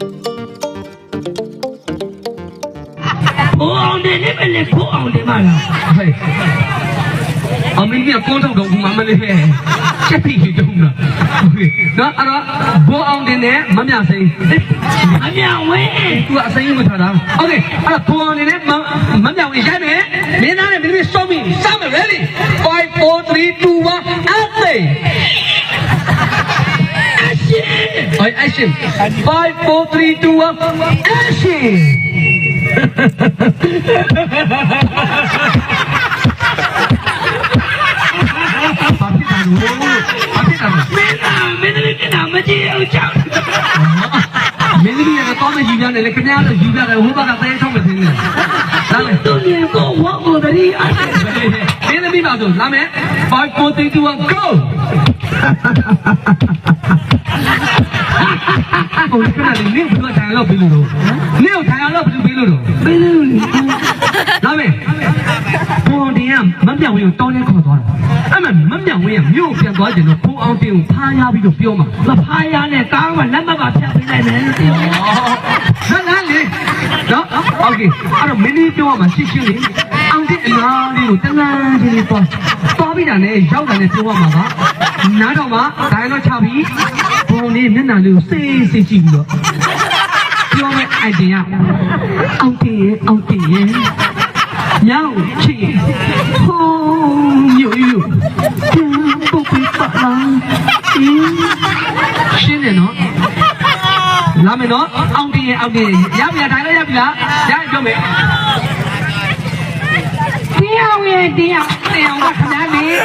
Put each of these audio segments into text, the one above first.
။ကိုအောင်တယ်နဲ့ပဲလေကိုအောင်တယ်မလား။ဟဲ့။အမင်းကကိုတော့တော့မမလေးပဲ။ချက်ပြီးတုံးလား။ဟုတ်ကဲ့။နော်အဲ့တော့ဘိုးအောင်တင်နဲ့မမြစိန်။မမြဝင်း။ तू အစိမ်းမထားတာ။ဟုတ်ကဲ့။အဲ့တော့ဘိုးအောင်တင်နဲ့မမြဝင်းရိုက်မယ်။မင်းသားနဲ့မင်းသမီးစောင့်ပြီ။စောင့်မယ် ready 5 4 3 2 1 action အရှင် All right, action. Five, four, three, two, one, action. ဘာဖြစ်တာလို့ဘာဖြစ်တာလဲမင်းသားမင်းတို့ကနာမကြည့်အောင်ချောင်းမင်းကြီးကတော့မကြီး သိနေလာမယ် သူမြင်ကိုဝတ်ကိုတည်းအရှင် မင်းသမီးပါဆိုလာမယ်5 4 3 2 1 go ဟိုခဏလေးနင့်ဘယ်လိုထိုင်လို့ပြီးလို့တော့နင့်ကိုထိုင်အောင်လို့ဘယ်လိုပြီးလို့တော့ ဘယ်လိုလဲ လာမယ်ပေါ်တင်ကမမြောင်ဝင်းကိုတောင်းနေခေါ်သွားတာအဲ့မဲ့မမြောင်ဝင်းကမြို့ပြန်သွားကျင်တော့ဘုံအောင်တင်ကိုဖားရပြီးတော့ပြောမှာ မဖားရနဲ့ကောင်းမှလက်မပါဖြတ်ပေးလိုက်မယ်လို့ပြော ဟမ်လားလေနော်โอเคအဲ့တော့မင်းကြီးပြောရမှာရှင်းရှင်းလေးအောင်တဲ့အလားလေး ကိုတန်းတန်းချင်းလေးသွားသွားပြီးတာနဲ့ရောက်တာနဲ့ပြောရမှာကနားတော့မှဒိုင်တော့ချပြီးဘုံလေးမျက်နှာလေးကိုစေးစေးကြည့်ပြီးတော့ပြောမယ့် idea အောင်တင်ရဲ့အောင်တင်ရဲ့ညောင်ချီဟိုးမြို့မြို့ပြန်ပုတ်ပြီးပါလားရှင်းတယ်နော်လာမယ်နော်အောင်တင်ရအောင်တင်ရပြီလားဒါလည်းရပြီလားရရင်ပြောမယ် တရားဝင်တရားတင်အောင်ကခဏလေး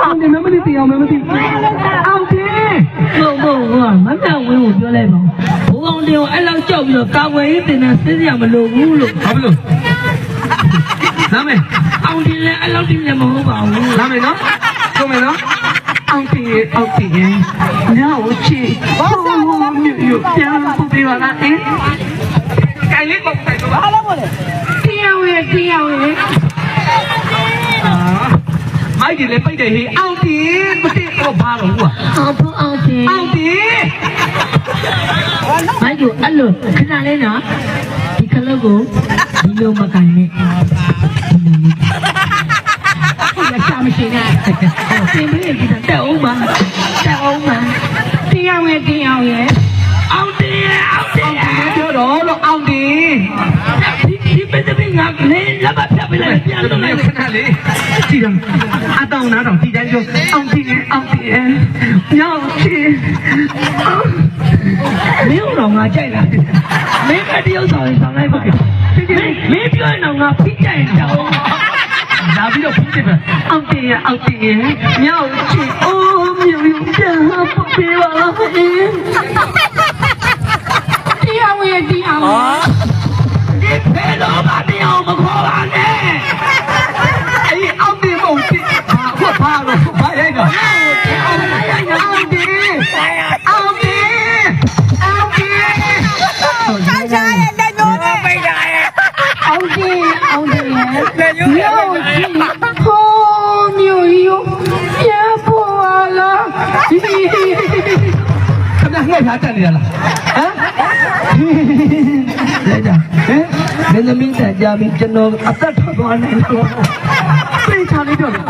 အောင်တင်မမသိတင်အောင်မမသိအောင်တင်ဟုတ်ဟုတ်ဟုတ်မမြောင်ဝင်းကိုပြောလိုက်ပါဘိုးအောင်တယ်ကိုအဲ့လောက်ကြောက်ပြီးတော့ကာဝယ်ရေးတင်တဲ့စဉ်းစားမလို့ဘူးလို့ဘာဖြစ်လို့လာမယ်အောင်တယ်လည်းအဲ့လောက်တင်လည်းမဟုတ်ပါဘူးလာမယ်နော်ပြောမယ်နော်အောင်တင်ရအောင်တင်ရညောင်ချီဟိုးမြို့မြို့ပြန်ပုတ်ပြီးပါလားအင်းကိုင်လေးပုတ်တယ်ဘာလို့မလဲတရားဝင်တရားဝင် အာ မိုက်ကြီးလည်းပိတ်တယ်ဟေးအောင်တင်မသိတော့ဘာလို့ကွာအောင်ဖို့အောင်တယ်အောင်တင်မိုက်ကိုအဲ့လိုခဏလေးနော်ဒီကလုတ်ကိုဒီလိုမကန်နဲ့ဒီလိုရှာမရှိနဲ့သင်မင်းဒီတက်အောင်ပါတက်အောင်ပါတရားဝင်တရားဝင်အောင်တယ်အောင်တယ်ပြောတော့လို့အောင်တင်ဒီဒီပဒမင်းကလည်းလက်မပြပလိုက်ပြန်လို့လည်းခဏလေးကြည့်တော့ အတောင်နာတော့ဒီတိုင်းပြောအောင်တင်အောင်တင်ညောင်ချီမင်းတော့ငါကြိုက်လားမင်းကတယောက်ဆောင်ရင်ဆောင်လိုက်ပါမင်းမင်းပြောရင်တော့ငါဖိကြိုက်တော့လာပြီးတော့ဖုန်းတယ်ပဲအောင်တင်အောင်တင်ညောင်ချီအိုးမြူမြူပြန်ပုတ်ပေးပါလားတရားဝင်တရားဝင် ရိုက်တော့အောင်တင်အောင်တင်အောင်တင်ဆိုင်ဆိုင်ရဲ့လက်ညှိုးနဲ့ပိတ်တာရဲ့အောင်တယ်အောင်တယ်လက်ညှိုးနဲ့ပိတ်တာရဲ့ဟိုးမြို့ယူပြပေါ်လာခင်ဗျာငှက်ထားတက်နေရလားဟမ်လက်တာဟမ်မင်းသမီးတက်ကြပြီကျွန်တော်အသက်ထွက်သွားနေတော့ပြေးချလေးပြောတယ်